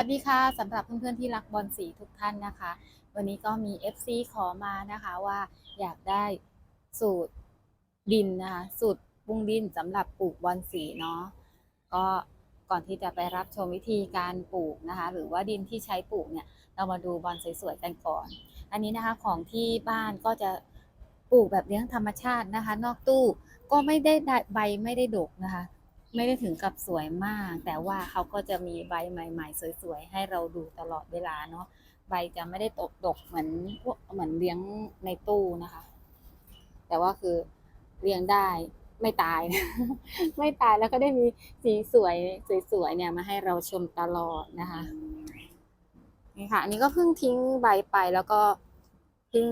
สวัสดีค่ะสำหรับเพื่อนๆที่รักบอลสีทุกท่านนะคะ วันนี้ก็มี FC ขอมานะคะว่าอยากได้สูตรดินนะคะสูตรปรุงดินสำหรับปลูกบอลสีเนาะก็ก่อนที่จะไปรับชมวิธีการปลูกนะคะ หรือว่าดินที่ใช้ปลูกเนี่ย เรามาดูบอลสวยๆกันก่อน อันนี้นะคะของที่บ้านก็จะปลูกแบบเลี้ยงธรรมชาตินะคะ นอกตู้ก็ไม่ได้ได้ใบไม่ได้ดกนะคะ ไม่ได้ถึงกับสวยมาก แต่ว่าเขาก็จะมีใบใหม่ ๆ สวยๆ ให้เราดูตลอดเวลาเนาะใบจะไม่ได้ตกดกเหมือนพวกเหมือนเลี้ยงในตู้นะคะ แต่ว่าคือเลี้ยงได้ไม่ตาย ไม่ตายแล้วก็ได้มีสีสวยสวยๆเนี่ยมาให้เราชมตลอดนะคะนี่ค่ะอันนี้ก็เพิ่งทิ้งใบไปแล้วก็เพิ่ง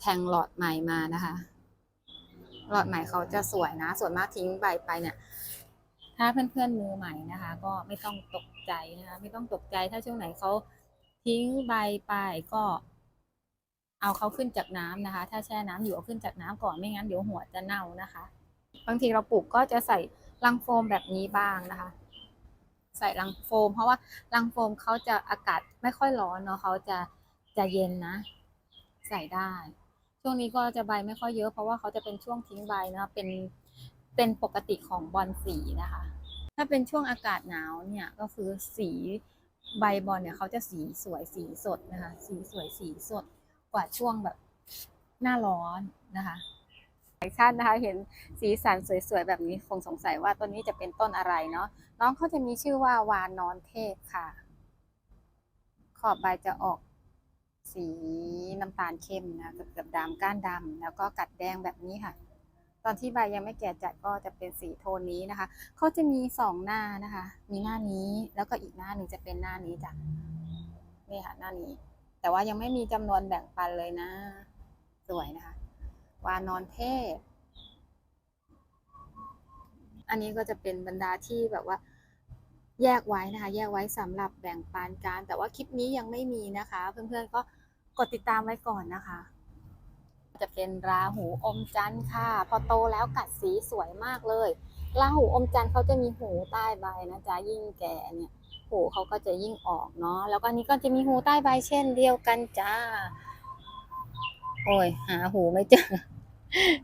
แทงหลอดใหม่มานะคะ หลอดใหม่เขาจะสวยนะ ส่วนมากทิ้งใบไปเนี่ย ถ้าเพื่อนๆมือใหม่นะคะ ก็ไม่ต้องตกใจนะคะ ไม่ต้องตกใจถ้าช่วงไหนเขาทิ้งใบไปก็ เอาเขาขึ้นจากน้ำนะคะ ถ้าแช่น้ำอยู่เอาขึ้นจากน้ำก่อนไม่งั้นเดี๋ยวหัวจะเน่านะคะ บางทีเราปลูกก็จะใส่รังโฟมแบบนี้บ้างนะคะ ใส่รังโฟม เพราะว่ารังโฟมเขาจะอากาศไม่ค่อยร้อนเนาะเขาจะจะเย็นนะ ใส่ได้ ช่วงนี้ก็จะใบไม่ค่อยเยอะเพราะว่าเขาจะเป็นช่วงทิ้งใบนะเป็นเป็นปกติของบอลสีนะคะ ถ้าเป็นช่วงอากาศหนาวเนี่ยก็คือสีใบบอลเนี่ยเขาจะสีสวยสีสดนะคะ สีสวยสีสดกว่าช่วงแบบหน้าร้อนนะคะหลายท่านนะคะ เห็นสีสันสวยๆแบบนี้คงสงสัยว่าต้นนี้จะเป็นต้นอะไรเนาะน้องเขาจะมีชื่อว่าวานอนเทพค่ะ ขอบใบจะออก สีน้ำตาลเข้มนะเกือบเกือบดำก้านดำแล้วก็กัดแดงแบบนี้ค่ะ ตอนที่ใบยังไม่แก่จัดก็จะเป็นสีโทนนี้นะคะเขาจะมีสองหน้านะคะ มีหน้านี้แล้วก็อีกหน้าหนึ่งจะเป็นหน้านี้จ้ะนี่ค่ะหน้านี้ แต่ว่ายังไม่มีจำนวนแบ่งปันเลยนะ สวยนะคะ วานอนเทพ อันนี้ก็จะเป็นบรรดาที่แบบว่าแยกไว้นะคะ แยกไว้สำหรับแบ่งปันกันแต่ว่าคลิปนี้ยังไม่มีนะคะ เพื่อนๆก็ กดติดตามไว้ก่อนนะคะ จะเป็นราหูอมจันทร์ค่ะ พอโตแล้วกัดสีสวยมากเลยราหูอมจันทร์เขาจะมีหูใต้ใบนะจ๊ะยิ่งแก่เนี่ยหูเขาก็จะยิ่งออกเนาะแล้วก็นนี้ก็จะมีหูใต้ใบเช่นเดียวกันจ้า โอ้ยหาหูไม่เจอ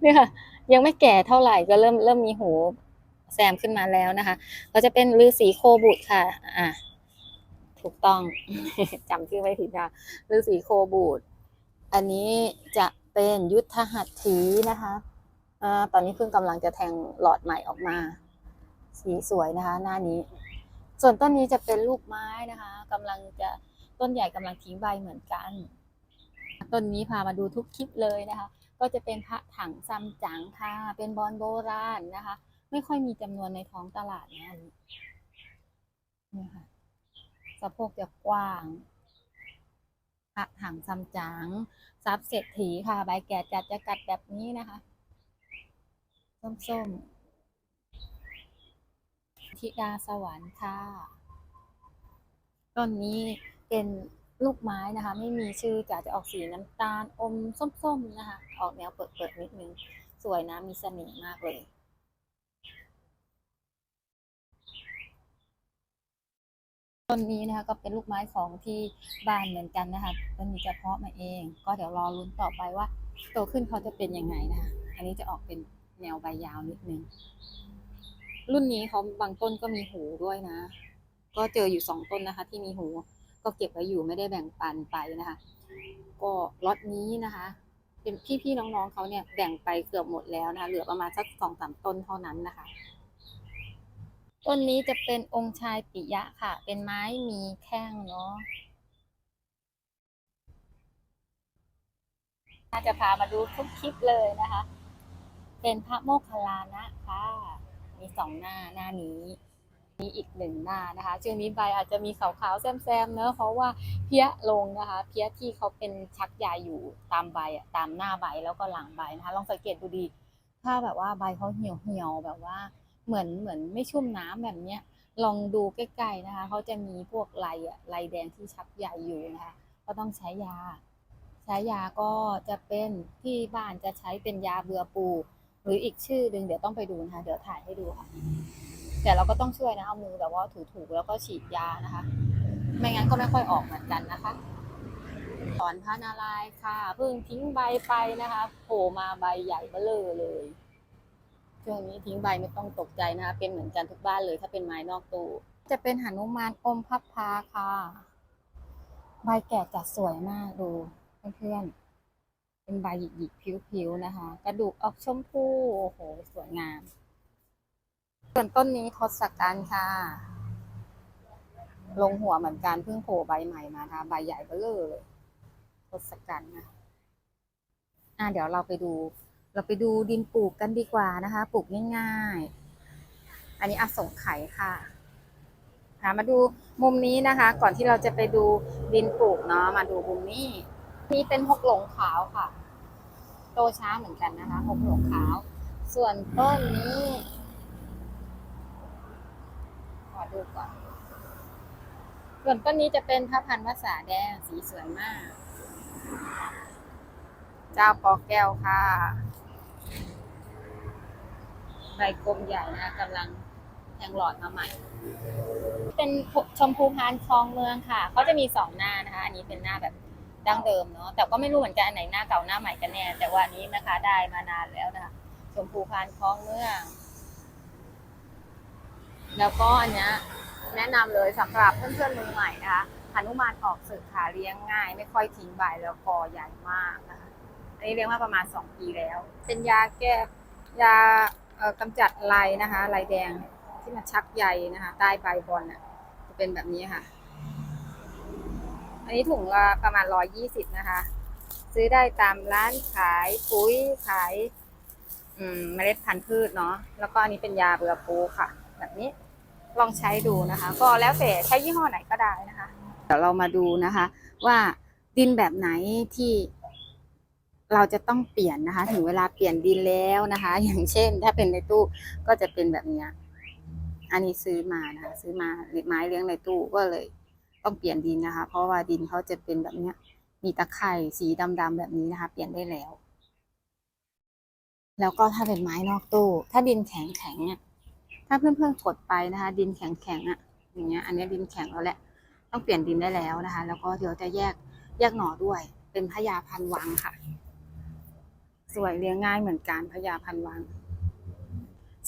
เนี่ยค่ะยังไม่แก่เท่าไหร่ก็เริ่มเริ่มมีหูแซมขึ้นมาแล้วนะคะ ก็จะเป็นฤาษีโคบุตรค่ะ อะ ถูกต้อง จำชื่อไม่ผิดนะฤาษีโคบุตรอันนี้จะเป็นยุทธหัตถีนะคะอตอนนี้เพิ่งกำลังจะแทงหลอดใหม่ออกมา สีสวยนะคะ หน้านี้ ส่วนต้นนี้จะเป็นลูกไม้นะคะกำลังจะต้นใหญ่กำลังทิ้งใบเหมือนกัน ต้นนี้พามาดูทุกคลิปเลยนะคะ ก็จะเป็นพระถังซัมจั๋งค่ะ เป็นบอลโบราณนะคะ ไม่ค่อยมีจำนวนในท้องตลาดนะนี่ค่ะ สะโพกจะกว้างพระถังซัมจังซับเศรษฐีค่ะ ใบแก่จัดจะกัดแบบนี้นะคะ ส้มๆ ธิดาสวรรค์ค่ะ ต้นนี้เป็นลูกไม้นะคะ ไม่มีชื่อจะจะออกสีน้ำตาลอมส้มๆนะคะ ออกแนวเปิดๆนิดนึง สวยนะ มีเสน่ห์มากเลย ต้นนี้นะคะก็เป็นลูกไม้ของที่บ้านเหมือนกันนะคะต้นนี้จะเพาะมาเอง ก็เดี๋ยวรอลุ้นต่อไปว่าโตขึ้นเขาจะเป็นยังไงนะคะอันนี้จะออกเป็นแนวใบยาวนิดนึง รุ่นนี้เขาบางต้นก็มีหูด้วยนะ ก็เจออยู่สองต้นนะคะ ที่มีหูก็เก็บไว้อยู่ไม่ได้แบ่งปันไปนะคะ ก็ล็อตนี้นะคะเป็นพี่ๆน้องๆเขาเนี่ยแบ่งไปเกือบหมดแล้วนะคะเหลือประมาณสักสองสามต้นเท่านั้นนะคะ ต้นนี้จะเป็นองค์ชายปิยะค่ะ เป็นไม้มีแข้งเนาะน่าจะพามาดูทุกคลิปเลยนะคะ เป็นพระโมคคัลลานะค่ะ มีสองหน้าหน้านี้ มีอีกหนึ่งหน้านะคะช่วงนี้ใบอาจจะมีขาวๆแซมๆเนอะเพราะว่าเพี้ยลงนะคะ เพี้ยที่เขาเป็นชักใยอยู่ตามใบอะตามหน้าใบแล้วก็หลังใบนะคะ ลองสังเกตดูดี ถ้าแบบว่าใบเขาเหี่ยวเหี่ยวๆแบบว่า เหมือนเหมือนไม่ชุ่มน้ำแบบเนี้ย ลองดูใกล้ๆนะคะเขาจะมีพวกลายอะลายแดงที่ชักใยอยู่นะคะก็ต้องใช้ยา ใช้ยาก็จะเป็นที่บ้านจะใช้เป็นยาเบื่อปู หรืออีกชื่อหนึ่งเดี๋ยวต้องไปดูนะคะเดี๋ยวถ่ายให้ดูค่ะแต่เราก็ต้องช่วยนะเอามือแบบว่าถูๆแล้วก็ฉีดยานะคะ ไม่งั้นก็ไม่ค่อยออกเหมือนกันนะคะถอนพระนารายค่ะเพิ่งทิ้งใบไปนะคะโผล่มาใบใหญ่เบ้อเลย ช่วงนี้ทิ้งใบไม่ต้องตกใจนะคะ เป็นเหมือนกันทุกบ้านเลย ถ้าเป็นไม้นอกตู้ จะเป็นหนุมานอมพับพาค่ะ ใบแก่จัดสวยมากดูเพื่อนๆ เป็นใบหยิกๆผิวๆนะคะ กระดูกออกชมพูโอ้โห สวยงาม ส่วนต้นนี้ทศกัณฐ์ค่ะ ลงหัวเหมือนกันเพิ่งโผล่ใบใหม่มานะคะใบใหญ่เบ้อเลยทศกัณฐ์นะอะเดี๋ยวเราไปดู เราไปดูดินปลูกกันดีกว่านะคะ ปลูกง่ายๆ อันนี้อสงไขยค่ะค่ะมาดูมุมนี้นะคะ ก่อนที่เราจะไปดูดินปลูกเนาะมาดูมุมนี้ นี่เป็นหกหลงขาวค่ะ โตช้าเหมือนกันนะคะหกหลงขาว ส่วนต้นนี้ขอดูก่อน ส่วนต้นนี้จะเป็นพระพันธุ์ภาษาแดงสีสวยมาก เจ้าปอแก้วค่ะ ใบกลมใหญ่นะกำลังแทงหลอดมาใหม่ เป็นชมพูพานคลองเมืองค่ะเขาจะมีสองหน้านะคะ อันนี้เป็นหน้าแบบดั้งเดิมเนาะแต่ก็ไม่รู้เหมือนกันอันไหนหน้าเก่าหน้าใหม่กันแน่ แต่ว่านี้นะคะได้มานานแล้วนะคะชมพูพานคลองเมือง แล้วก็อันเนี้ยแนะนำเลยสำหรับเพื่อนๆมือใหม่นะคะหนุมานออกสื่อขาเลี้ยงง่าย ไม่ค่อยทิ้งใบแล้วคอใหญ่มากนะคะอันนี้เลี้ยงมาประมาณสองปีแล้ว เป็นยาแก้ยา กำจัดลายนะคะลายแดงที่มันชักใยนะคะ ใต้ใบบอลน่ะจะเป็นแบบนี้ค่ะ อันนี้ถุงละประมาณร้อยยี่สิบนะคะ ซื้อได้ตามร้านขายปุ๋ยขายมเมล็ดพันธุ์พืชเนาะแล้วก็อันนี้เป็นยาเบื่อปูค่ะ แบบนี้ลองใช้ดูนะคะ ก็แล้วแต่ใช้ยี่ห้อไหนก็ได้นะคะเดี๋ยวเรามาดูนะคะ ว่าดินแบบไหนที่ เราจะต้องเปลี่ยนนะคะ ถึงเวลาเปลี่ยนดินแล้วนะคะ อย่างเช่น ถ้าเป็นในตู้ก็จะเป็นแบบนี้อันนี้ซื้อมานะคะ ซื้อมาไม้เลี้ยงในตู้ก็เลยต้องเปลี่ยนดินนะคะ เพราะว่าดินเขาจะเป็นแบบนี้มีตะไคร่สีดำๆแบบนี้นะคะ เปลี่ยนได้แล้ว แล้วก็ถ้าเป็นไม้นอกตู้ ถ้าดินแข็งแข็งๆอะถ้าเพื่อนๆกดไปนะคะ ดินแข็งแข็งๆอะอย่างเงี้ย อันนี้ดินแข็งแล้วแหละต้องเปลี่ยนดินได้แล้วนะคะ แล้วก็เดี๋ยวจะแยกแยกหน่อด้วย เป็นพญาพันวังค่ะ สวยเลี้ยงง่ายเหมือนกันพญาพันวัง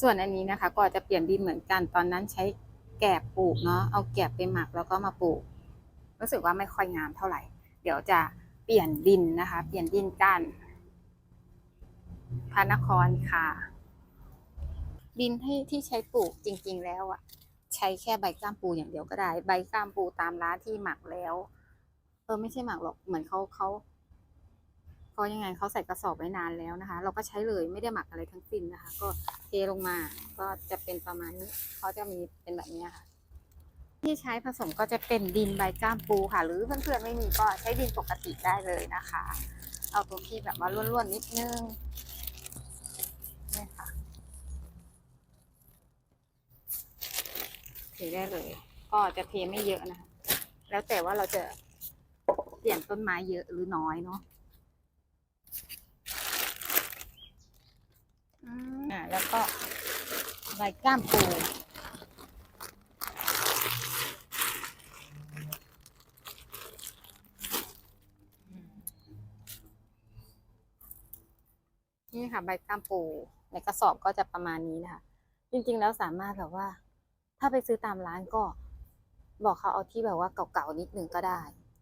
ส่วนอันนี้นะคะ ก็จะเปลี่ยนดินเหมือนกัน ตอนนั้นใช้แกบปลูกเนาะเอาแกบไปหมักแล้วก็มาปลูก รู้สึกว่าไม่ค่อยงามเท่าไหร่ เดี๋ยวจะเปลี่ยนดินนะคะ เปลี่ยนดินกันพระนครค่ะ ดินที่ที่ใช้ปลูกจริง ๆ แล้วอะใช้แค่ใบก้ามปูอย่างเดียวก็ได้ ใบก้ามปูตามร้านที่หมักแล้ว เออไม่ใช่หมักหรอกเหมือนเขาเขา เขายังไงเขาใส่กระสอบไว้นานแล้วนะคะ เราก็ใช้เลยไม่ได้หมักอะไรทั้งสิ้นนะคะ ก็เทลงมาก็จะเป็นประมาณนี้เขาจะมีเป็นแบบนี้ค่ะ ที่ใช้ผสมก็จะเป็นดินใบก้ามปูค่ะ หรือเพื่อนๆไม่มีก็ใช้ดินปกติได้เลยนะคะ เอาตรงที่แบบว่าร่วนๆนิดนึงนี่ค่ะเทได้เลย ก็จะเทไม่เยอะนะคะ แล้วแต่ว่าเราจะเปลี่ยนต้นไม้เยอะหรือน้อยเนาะอืมอ่า แล้วก็ใบก้ามปูนี่ค่ะใบก้ามปูในกระสอบก็จะประมาณนี้นะคะ จริงๆแล้วสามารถแบบว่า ถ้าไปซื้อตามร้านก็บอกเขาเอาที่แบบว่าเก่าๆนิดนึงก็ได้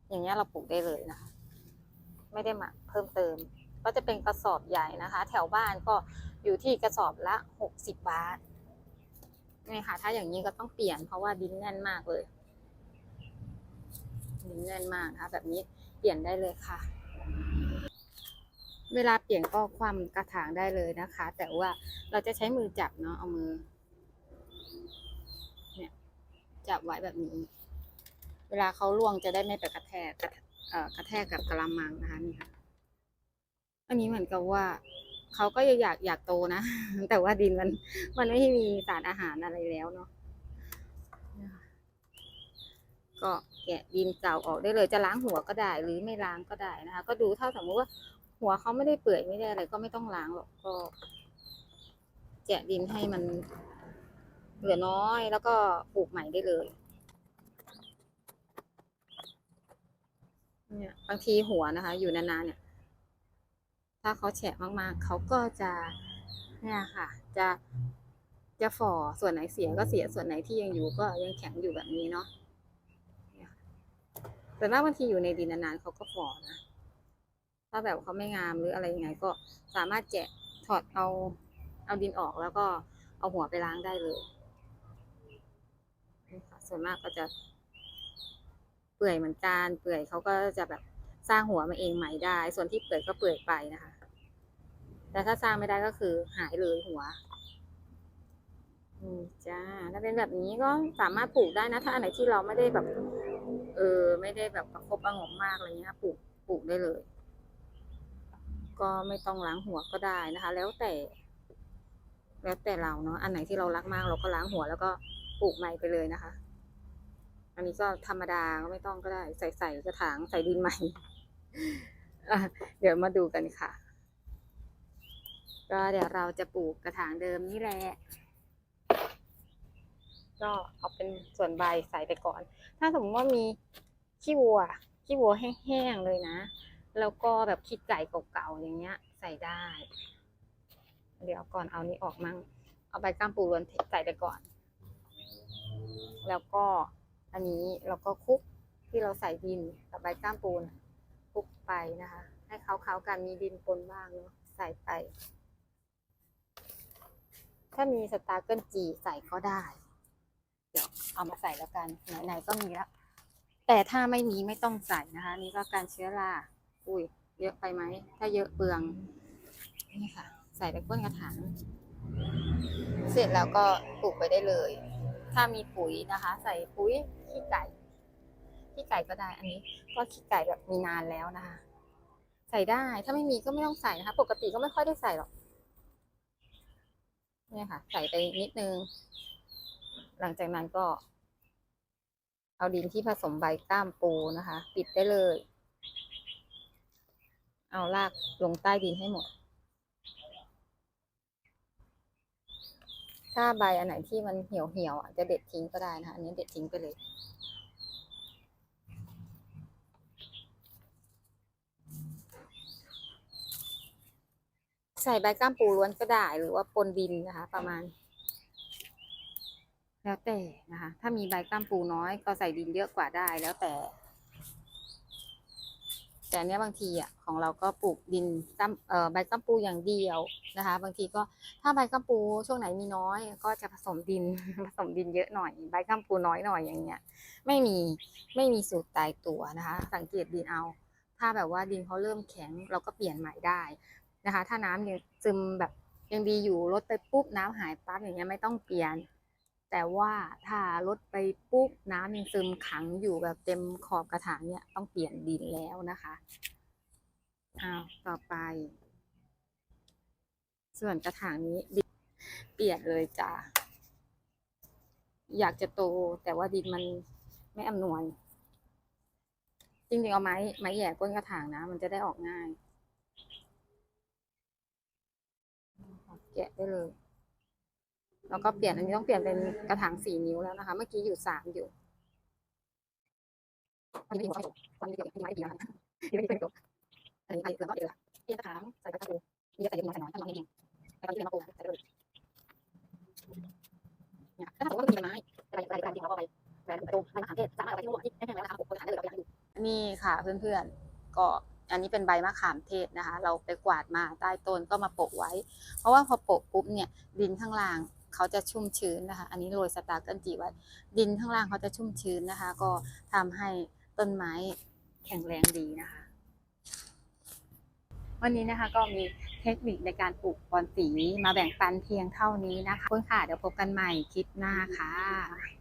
อย่างเงี้ยเราปลูกได้เลยนะคะ ไม่ได้มาเพิ่มเติม ก็จะเป็นกระสอบใหญ่นะคะ แถวบ้านก็อยู่ที่กระสอบละหกสิบาทนี่ค่ะ ถ้าอย่างนี้ก็ต้องเปลี่ยนเพราะว่าดินแน่นมากเลย ดินแน่นมากนะคะแบบนี้เปลี่ยนได้เลยค่ะ เวลาเปลี่ยนก็ความกระถางได้เลยนะคะ แต่ว่าเราจะใช้มือจับเนาะเอามือ เนี่ย จับไว้แบบนี้ เวลาเขาล่วงจะได้ไม่ไปกระแทกกระเอ่อกระแทกกับกระมังนะคะนี่ค่ะ อันนี้เหมือนกับว่าเขาก็อยากอยากโตนะ แต่ว่าดินมัน มันไม่มีสารอาหารอะไรแล้วเนาะก็แกะดินเก่าออกได้เลยจะล้างหัวก็ได้ หรือไม่ล้างก็ได้นะคะ ก็ดูถ้าสมมติว่าหัวเขาไม่ได้เปื่อยไม่ได้อะไรก็ไม่ต้องล้างหรอกก็แกะดินให้มันเหลือน้อยแล้วก็ปลูกใหม่ได้เลยเนี่ยบางทีหัวนะคะ อยู่นานๆเนี่ย ถ้าเขาแฉะมากๆ เขาก็จะเนี่ยค่ะ จะจะฝ่อส่วนไหนเสียก็เสียส่วนไหนที่ยังอยู่ก็ยังแข็งอยู่แบบนี้เนาะแต่ว่าบางทีอยู่ในดินนานๆเขาก็ฝ่อนะ ถ้าแบบเขาไม่งามหรืออะไรยังไงก็สามารถแกะถอดเอาเอาดินออกแล้วก็เอาหัวไปล้างได้เลยนี่ค่ะส่วนมากก็จะเปื่อยเหมือนกัน เปื่อยเขาก็จะแบบ สร้างหัวมาเองใหม่ได้ ส่วนที่เปื่อยก็เปื่อยไปนะคะ แต่ถ้าสร้างไม่ได้ก็คือหายเลยหัวอืมจ้าถ้าเป็นแบบนี้ก็สามารถปลูกได้นะ ถ้าอันไหนที่เราไม่ได้แบบ เออ ไม่ได้แบบประคบประงมมากอะไรเงี้ยปลูกปลูกได้เลย ก็ไม่ต้องล้างหัวก็ได้นะคะ แล้วแต่ แล้วแต่เราเนาะอันไหนที่เรารักมากเราก็ล้างหัวแล้วก็ปลูกใหม่ไปเลยนะคะ อันนี้ก็ธรรมดาก็ไม่ต้องก็ได้ ใส่ใส่กระถางใส่ดินใหม่ เดี๋ยวมาดูกันค่ะ ก็เดี๋ยวเราจะปลูกกระถางเดิมนี่แหละ ก็เอาเป็นส่วนใบใส่ไปก่อน ถ้าสมมติว่ามีขี้วัว ขี้วัวแห้งๆเลยนะ แล้วก็แบบขี้ไก่เก่าๆอย่างเงี้ย ใส่ได้ เดี๋ยวก่อนเอานี้ออกมั่งเอาใบก้ามปูรวนใส่ไปก่อน แล้วก็อันนี้เราก็คลุกที่เราใส่ดินกับใบก้ามปูนค ลุกไปนะคะ ให้เขาๆกันมีดินปนบ้างเนาะใส่ไป ถ้ามีสตาร์เกิลจีใส่ก็ได้ เดี๋ยวเอามาใส่แล้วกัน ไหนๆก็มีแล้ว แต่ถ้าไม่มีไม่ต้องใส่นะคะ นี่ก็การเชื้อราอุ้ยเยอะไปไหม ถ้าเยอะเปลือง นี่ค่ะ ใส่ไปก้นกระถางเสร็จแล้วก็ปลูกไปได้เลย ถ้ามีปุ๋ยนะคะ ใส่ปุ๋ยขี้ไก่ ขี้ไก่ก็ได้ อันนี้ ก็ขี้ไก่แบบมีนานแล้วนะคะ ใส่ได้ ถ้าไม่มีก็ไม่ต้องใส่นะคะ ปกติก็ไม่ค่อยได้ใส่หรอก เนี่ยค่ะ ใส่ไปนิดนึง หลังจากนั้นก็ เอาดินที่ผสมใบก้ามปูนะคะ ปิดได้เลย เอารากลงใต้ดินให้หมด ถ้าใบอันไหนที่มันเหี่ยวเหี่ยวอะจะเด็ดทิ้งก็ได้นะคะ อันนี้เด็ดทิ้งไปเลย ส่ใบก้ามปูล้วนก็ได้ หรือว่าปนดินนะคะ ประมาณ แล้วแต่นะคะ ถ้ามีใบก้ามปูน้อยก็ใส่ดินเยอะกว่าได้แล้วแต่ แต่เนี้ยบางทีอะของเราก็ปลูกดินก้ามเอ่อใบก้ามปูอย่างเดียวนะคะ บางทีก็ถ้าใบก้ามปูช่วงไหนมีน้อย ก็จะผสมดิน ผสมดินเยอะหน่อย ใบก้ามปูน้อยหน่อยอย่างเงี้ย ไม่มีไม่มีสูตรตายตัวนะคะ สังเกตดินเอาถ้าแบบว่าดินเขาเริ่มแข็งเราก็เปลี่ยนใหม่ได้ นะคะ ถ้าน้ำยังซึมแบบยังดีอยู่ลดไปปุ๊บน้ำหายปั๊บอย่างเงี้ยไม่ต้องเปลี่ยน แต่ว่าถ้าลดไปปุ๊บน้ำยังซึมขังอยู่แบบเต็มขอบกระถางเนี่ยต้องเปลี่ยนดินแล้วนะคะอ้าวต่อไป ส่วนกระถางนี้ดินเปลี่ยนเลยจ้ะอยากจะโตแต่ว่าดินมันไม่อำนวย จริงๆเอาไม้ไม้แหย่ก้นกระถางนะ มันจะได้ออกง่าย แกะได้เลย แล้วก็เปลี่ยนอันนี้ต้องเปลี่ยนเป็นกระถางสี่นิ้วแล้วนะคะ เมื่อกี้อยู่สามอยู่อันนี้ไม่ถูกอันนี้ไม่ถูกอันนี้ไม่ดีนะคะอันนี้ไม่ถูกอันนี้ไปแล้วก็เดี๋ยวเปลี่ยนกระถางใส่กระถางมีจะใส่เยอะน้อยใส่น้อยถ้ามันไม่ดีแล้วก็ที่เป็นมะกรูใส่เลยถ้าสมมติว่ามีไม้จะไปไปไปจริงเราก็ไปแหวนประตูใบมะขามเทศสามารถเอาไปที่หัวที่แห้งๆแล้วนะคะปลูกกระถางได้เลยเราอยากดูนี่ค่ะเพื่อนๆก็ อันนี้เป็นใบมะขามเทศนะคะ เราไปกวาดมาใต้ต้นก็มาโปะไว้ เพราะว่าพอโปะปุ๊บเนี่ยดินข้างล่างเขาจะชุ่มชื้นนะคะ อันนี้โรยสตาร์เกิลจีไว้ ดินข้างล่างเขาจะชุ่มชื้นนะคะ ก็ทำให้ต้นไม้แข็งแรงดีนะคะ วันนี้นะคะก็มีเทคนิคในการปลูกบอนสีมาแบ่งปันเพียงเท่านี้นะคะคุณค่ะเดี๋ยวพบกันใหม่คลิปหน้าค่ะ